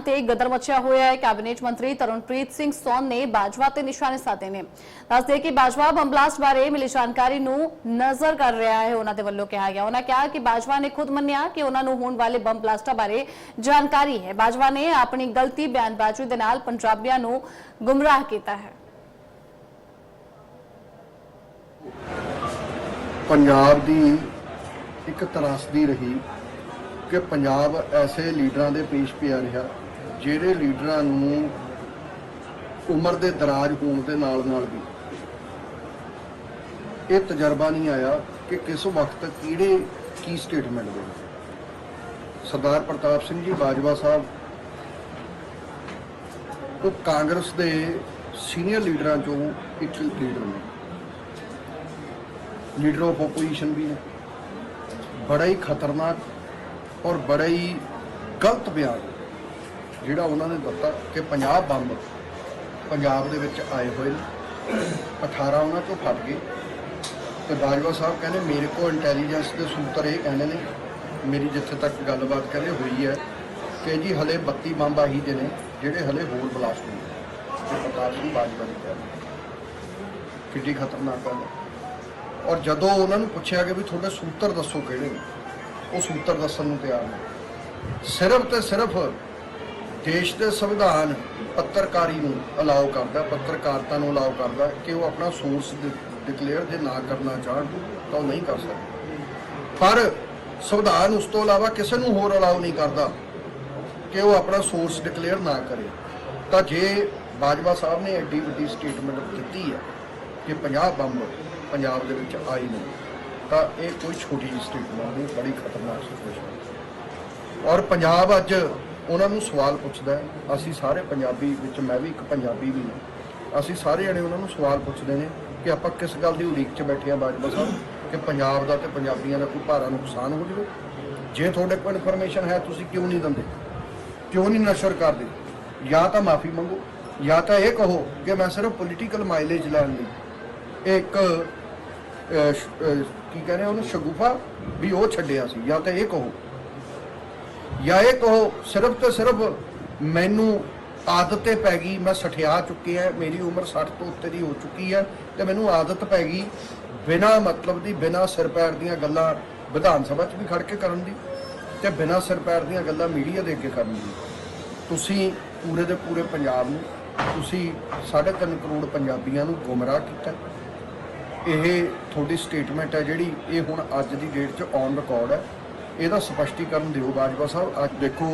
ਬਿਆਨ ਤੇ ਗਦਰ ਮਚਿਆ ਹੋਇਆ ਹੈ ਕੈਬਨਿਟ ਮੰਤਰੀ ਤਰਨਪ੍ਰੀਤ ਸਿੰਘ ਸੌਨ ਨੇ ਬਾਜਵਾ ਤੇ ਨਿਸ਼ਾਨੇ ਸਾਧੇ ਨੇ ਦੱਸਦੇ ਕਿ ਬਾਜਵਾ ਬੰਬ ਬਲਾਸਟ ਬਾਰੇ ਮਿਲੀ ਜਾਣਕਾਰੀ ਨੂੰ ਨਜ਼ਰ ਕਰ ਰਿਹਾ ਹੈ ਉਹਨਾਂ ਦੇ ਵੱਲੋਂ ਕਿਹਾ ਗਿਆ ਉਹਨਾਂ ਕਿਹਾ ਕਿ ਬਾਜਵਾ ਨੇ ਖੁਦ ਮੰਨਿਆ ਕਿ ਉਹਨਾਂ ਨੂੰ ਹੋਣ ਵਾਲੇ ਬੰਬ ਬਲਾਸਟਾਂ ਬਾਰੇ ਜਾਣਕਾਰੀ ਹੈ ਬਾਜਵਾ ਨੇ ਆਪਣੀ ਗਲਤੀ ਬਿਆਨਬਾਜ਼ੀ ਦੇ ਨਾਲ ਪੰਜਾਬੀਆਂ ਨੂੰ ਗੁੰਮਰਾਹ ਕੀਤਾ ਹੈ ਪੰਜਾਬ ਦੀ ਇੱਕ ਤਰਾਸਦੀ ਰਹੀ ਕਿ ਪੰਜਾਬ ਐਸੇ ਲੀਡਰਾਂ ਦੇ ਪੇਸ਼ ਪਿਆ ਰਿਹਾ ਜਿਹੜੇ ਲੀਡਰਾਂ ਨੂੰ ਉਮਰ ਦੇ ਦਰਾਜ ਹੋਣ ਦੇ ਨਾਲ ਨਾਲ ਵੀ ਇਹ ਤਜਰਬਾ ਨਹੀਂ ਆਇਆ ਕਿ ਕਿਸ ਵਕਤ ਕਿਹੜੇ ਕੀ ਸਟੇਟਮੈਂਟ ਦੇਣ ਸਰਦਾਰ ਪ੍ਰਤਾਪ ਸਿੰਘ ਜੀ ਬਾਜਵਾ ਸਾਹਿਬ, ਉਹ ਕਾਂਗਰਸ ਦੇ ਸੀਨੀਅਰ ਲੀਡਰਾਂ ਚੋਂ ਇੱਕ ਲੀਡਰ ਨੇ। ਲੀਡਰ ਆਫ ਆਪੋਜੀਸ਼ਨ ਵੀ ਨੇ। ਬੜਾ ਹੀ ਖਤਰਨਾਕ ਔਰ ਬੜਾ ਹੀ ਗਲਤ ਬਿਆਨ। ਜਿਹੜਾ ਉਹਨਾਂ ਨੇ ਦਿੱਤਾ ਕਿ 50 ਬੰਬ ਪੰਜਾਬ ਦੇ ਵਿੱਚ ਆਏ ਹੋਏ ਨੇ। 18 ਉਹਨਾਂ ਤੋਂ ਫਟ ਗਏ। ਤੇ ਬਾਜਵਾ ਸਾਹਿਬ ਕਹਿੰਦੇ, ਮੇਰੇ ਕੋਲ ਇੰਟੈਲੀਜੈਂਸ ਦੇ ਸੂਤਰ ਇਹ ਕਹਿੰਦੇ ਨੇ, ਮੇਰੀ ਜਿੱਥੇ ਤੱਕ ਗੱਲਬਾਤ ਕਹਿੰਦੇ ਹੋਈ ਹੈ ਕਿ ਜੀ ਹਲੇ 32 ਬੰਬ ਆਹੀ ਦੇ ਨੇ, ਜਿਹੜੇ ਹਲੇ ਹੋਰ ਬਲਾਸਟ ਹੋਏ ਤੇ ਪ੍ਰਤਾਪ ਸਿੰਘ ਬਾਜਵਾ ਨੇ ਕਿਹਾ ਕਿੱਡੀ ਖਤਰਨਾਕ ਗੱਲ ਹੈ। ਔਰ ਜਦੋਂ ਉਹਨਾਂ ਨੂੰ ਪੁੱਛਿਆ ਕਿ ਵੀ ਤੁਹਾਡੇ ਸੂਤਰ ਦੱਸੋ ਕਿਹੜੇ ਨੇ, ਉਹ ਸੂਤਰ ਦੱਸਣ ਨੂੰ ਤਿਆਰ ਨਹੀਂ ਸਿਰਫ ਤੇ ਸਿਰਫ ਦੇਸ਼ ਦੇ ਸੰਵਿਧਾਨ ਪੱਤਰਕਾਰੀ ਨੂੰ ਅਲਾਉ ਕਰਦਾ, ਪੱਤਰਕਾਰਤਾ ਨੂੰ ਅਲਾਉ ਕਰਦਾ ਕਿ ਉਹ ਆਪਣਾ ਸੋਰਸ ਡਿਕਲੇਅਰ ਜੇ ਨਾ ਕਰਨਾ ਚਾਹਣ ਤਾਂ ਉਹ ਨਹੀਂ ਕਰ ਸਕਦੇ। ਪਰ ਸੰਵਿਧਾਨ ਉਸ ਤੋਂ ਇਲਾਵਾ ਕਿਸੇ ਨੂੰ ਹੋਰ ਅਲਾਉ ਨਹੀਂ ਕਰਦਾ ਕਿ ਉਹ ਆਪਣਾ ਸੋਰਸ ਡਿਕਲੇਅਰ ਨਾ ਕਰੇ। ਤਾਂ ਜੇ ਬਾਜਵਾ ਸਾਹਿਬ ਨੇ ਐਡੀ ਵੱਡੀ ਸਟੇਟਮੈਂਟ ਦਿੱਤੀ ਹੈ ਕਿ 50 ਬੰਬ ਪੰਜਾਬ ਦੇ ਵਿੱਚ ਆਈ ਨੇ ਤਾਂ ਇਹ ਕੋਈ ਛੋਟੀ ਜਿਹੀ ਸਟੇਟਮੈਂਟ ਨਹੀਂ, ਬੜੀ ਖਤਰਨਾਕ ਸਿਚੁਏਸ਼ਨ ਔਰ ਪੰਜਾਬ ਅੱਜ ਉਹਨਾਂ ਨੂੰ ਸਵਾਲ ਪੁੱਛਦਾ ਅਸੀਂ ਸਾਰੇ ਪੰਜਾਬੀ ਵਿੱਚ, ਮੈਂ ਵੀ ਇੱਕ ਪੰਜਾਬੀ ਵੀ ਹਾਂ। ਅਸੀਂ ਸਾਰੇ ਜਣੇ ਉਹਨਾਂ ਨੂੰ ਸਵਾਲ ਪੁੱਛਦੇ ਨੇ ਕਿ ਆਪਾਂ ਕਿਸ ਗੱਲ ਦੀ ਉਡੀਕ 'ਚ ਬੈਠੇ ਆ ਬਾਜਵਾ ਸਾਹਿਬ, ਕਿ ਪੰਜਾਬ ਦਾ ਤੇ ਪੰਜਾਬੀਆਂ ਦਾ ਕੋਈ ਭਾਰਾ ਨੁਕਸਾਨ ਹੋ ਜਾਵੇ? ਜੇ ਤੁਹਾਡੇ ਕੋਲ ਇਨਫੋਰਮੇਸ਼ਨ ਹੈ, ਤੁਸੀਂ ਕਿਉਂ ਨਹੀਂ ਦਿੰਦੇ? ਕਿਉਂ ਨਹੀਂ ਨਸ਼ਰ ਕਰਦੇ? ਜਾਂ ਤਾਂ ਮਾਫੀ ਮੰਗੋ, ਜਾਂ ਤਾਂ ਇਹ ਕਹੋ ਕਿ ਮੈਂ ਸਿਰਫ ਪੋਲੀਟੀਕਲ ਮਾਈਲੇਜ ਲੈਣ ਲਈ ਇੱਕ ਕੀ ਕਹਿੰਦੇ ਉਹਨੂੰ, ਸ਼ਗੂਫਾ ਵੀ ਉਹ ਛੱਡਿਆ ਸੀ, ਜਾਂ ਤਾਂ ਇਹ ਕਹੋ ਜਾਂ ਇਹ ਕਹੋ, ਸਿਰਫ ਤੇ ਸਿਰਫ ਮੈਨੂੰ ਆਦਤ ਤੇ ਪੈ ਗਈ, ਮੈਂ ਸਠਿਆ ਚੁੱਕਿਆ ਮੇਰੀ ਉਮਰ 60 ਤੋਂ ਉੱਤੇ ਦੀ ਹੋ ਚੁੱਕੀ ਹੈ ਤੇ ਮੈਨੂੰ ਆਦਤ ਪੈ ਗਈ ਬਿਨਾ ਮਤਲਬ ਦੀ, ਬਿਨਾ ਸਿਰ ਪੈਰ ਦੀਆਂ ਗੱਲਾਂ ਵਿਧਾਨ ਸਭਾ 'ਚ ਵੀ ਖੜ ਕੇ ਕਰਨ ਦੀ ਤੇ ਬਿਨਾ ਸਿਰ ਪੈਰ ਦੀਆਂ ਗੱਲਾਂ ਮੀਡੀਆ ਦੇ ਅੱਗੇ ਕਰਨ ਦੀ। ਤੁਸੀਂ ਪੂਰੇ ਦੇ ਪੂਰੇ ਪੰਜਾਬ ਨੂੰ, ਤੁਸੀਂ 3.5 ਕਰੋੜ ਪੰਜਾਬੀਆਂ ਨੂੰ ਗੁੰਮਰਾਹ ਕੀਤਾ। ਇਹ ਤੁਹਾਡੀ ਸਟੇਟਮੈਂਟ ਹੈ ਜਿਹੜੀ ਇਹ ਹੁਣ ਅੱਜ ਦੀ ਡੇਟ 'ਚ ਔਨ ਰਿਕਾਰਡ ਹੈ। ਇਹਦਾ ਸਪਸ਼ਟੀਕਰਨ ਦਿਓ ਬਾਜਵਾ ਸਾਹਿਬ। ਅੱਜ ਦੇਖੋ